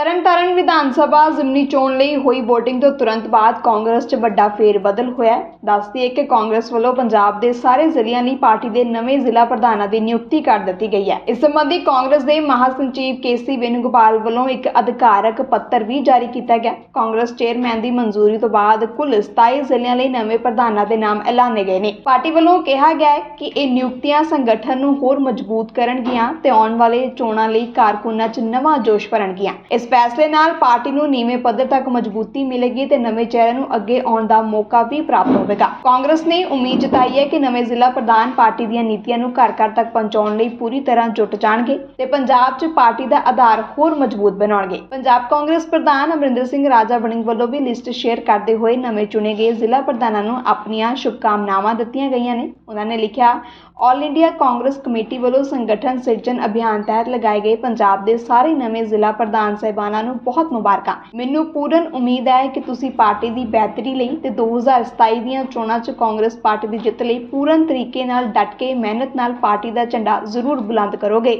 ਤਰਨਤਾਰਨ ਵਿਧਾਨ ਸਭਾ ਜ਼ਿਮਨੀ ਚੋਣ ਲਈ ਹੋਈ VOTING ਤੋਂ ਤੁਰੰਤ ਬਾਅਦ ਕਾਂਗਰਸ 'ਚ ਵੱਡਾ ਫੇਰ-ਬਦਲ ਹੋਇਆ ਦੱਸਦੀ ਹੈ ਕਿ ਕਾਂਗਰਸ ਵੱਲੋਂ ਪੰਜਾਬ ਦੇ ਸਾਰੇ ਜ਼ਿਲ੍ਹਿਆਂ ਲਈ ਪਾਰਟੀ ਦੇ ਨਵੇਂ ਜ਼ਿਲ੍ਹਾ ਪ੍ਰਧਾਨਾਂ ਦੀ ਨਿਯੁਕਤੀ ਕਰ ਦਿੱਤੀ ਗਈ ਹੈ। ਇਸ ਸੰਬੰਧੀ ਕਾਂਗਰਸ ਦੇ ਮਹਾਸਚਿਵ ਕੇਸੀ ਵੇਣੁਗੋਪਾਲ ਵੱਲੋਂ ਇੱਕ ਅਧਿਕਾਰਕ ਪੱਤਰ ਵੀ ਜਾਰੀ ਕੀਤਾ ਗਿਆ। ਕਾਂਗਰਸ ਚੇਅਰਮੈਨ ਦੀ ਮਨਜ਼ੂਰੀ ਤੋਂ ਬਾਅਦ ਕੁੱਲ 27 ਜ਼ਿਲ੍ਹਿਆਂ ਲਈ ਨਵੇਂ ਪ੍ਰਧਾਨਾਂ ਦੇ ਨਾਮ ਐਲਾਨੇ ਗਏ ਨੇ। ਪਾਰਟੀ ਵੱਲੋਂ ਕਿਹਾ ਗਿਆ ਹੈ ਕਿ ਇਹ ਨਿਯੁਕਤੀਆਂ ਸੰਗਠਨ ਨੂੰ ਹੋਰ ਮਜ਼ਬੂਤ ਕਰਨਗੀਆਂ ਤੇ ਆਉਣ ਵਾਲੇ ਚੋਣਾਂ ਲਈ ਕਾਰਕੁਨਾਂ 'ਚ ਨਵਾਂ ਜੋਸ਼ ਭਰਨਗੀਆਂ। ਇਸ ਫੈਸਲੇ ਨਾਲ ਪਾਰਟੀ ਨੂੰ ਨੀਵੇਂ ਪੱਧਰ ਤੱਕ ਮਜ਼ਬੂਤੀ ਮਿਲੇਗੀ ਤੇ ਨਵੇਂ ਚਿਹਰਿਆਂ ਨੂੰ ਅੱਗੇ ਆਉਣ ਦਾ ਮੌਕਾ ਵੀ ਪ੍ਰਾਪਤ ਹੋਵੇਗਾ। ਕਾਂਗਰਸ ਨੇ ਉਮੀਦ ਜਤਾਈ ਹੈ ਕਿ ਨਵੇਂ ਜ਼ਿਲ੍ਹਾ ਪ੍ਰਧਾਨ ਪਾਰਟੀ ਦੀਆਂ ਨੀਤੀਆਂ ਨੂੰ ਘਰ ਘਰ ਤੱਕ ਪਹੁੰਚਾਉਣ ਲਈ ਪੂਰੀ ਤਰ੍ਹਾਂ ਜੁਟ ਜਾਣਗੇ ਤੇ ਪੰਜਾਬ 'ਚ ਪਾਰਟੀ ਦਾ ਆਧਾਰ ਹੋਰ ਮਜ਼ਬੂਤ ਬਣਾਉਣਗੇ। ਪੰਜਾਬ ਕਾਂਗਰਸ ਪ੍ਰਧਾਨ ਅਮਰਿੰਦਰ ਸਿੰਘ ਰਾਜਾ ਵੜਿੰਗ ਵੱਲੋਂ ਵੀ ਲਿਸਟ ਸ਼ੇਅਰ ਕਰਦੇ ਹੋਏ ਨਵੇਂ ਚੁਣੇ ਗਏ ਜ਼ਿਲ੍ਹਾ ਪ੍ਰਧਾਨਾਂ ਨੂੰ ਆਪਣੀਆਂ ਸ਼ੁਭਕਾਮਨਾਵਾਂ ਦਿੱਤੀਆਂ ਗਈਆਂ ਨੇ। ਉਹਨਾਂ ਨੇ ਲਿਖਿਆ ਆਲ ਇੰਡੀਆ ਕਾਂਗਰਸ ਕਮੇਟੀ ਵੱਲੋਂ ਸੰਗਠਨ ਸਿਰਜਣ ਅਭਿਆਨ ਤਹਿਤ ਲਗਾਏ ਗਏ ਪੰਜਾਬ ਦੇ ਸਾਰੇ ਨਵੇਂ ਜ਼ਿਲ੍ਹਾ ਪ੍ਰਧਾਨ ਸਹਿਬਾਨਾਂ ਨੂੰ ਬਹੁਤ ਮੁਬਾਰਕਾਂ। ਮੈਨੂੰ ਪੂਰਨ ਉਮੀਦ ਹੈ ਕਿ ਤੁਸੀਂ ਪਾਰਟੀ ਦੀ ਬਿਹਤਰੀ ਲਈ ਤੇ 2027 ਦੀਆਂ ਚੋਣਾਂ 'ਚ ਕਾਂਗਰਸ ਪਾਰਟੀ ਦੀ ਜਿੱਤ ਲਈ ਪੂਰਨ ਤਰੀਕੇ ਨਾਲ ਡਟ ਕੇ ਮਿਹਨਤ ਨਾਲ ਪਾਰਟੀ ਦਾ ਝੰਡਾ ਜ਼ਰੂਰ ਬੁਲੰਦ ਕਰੋਗੇ।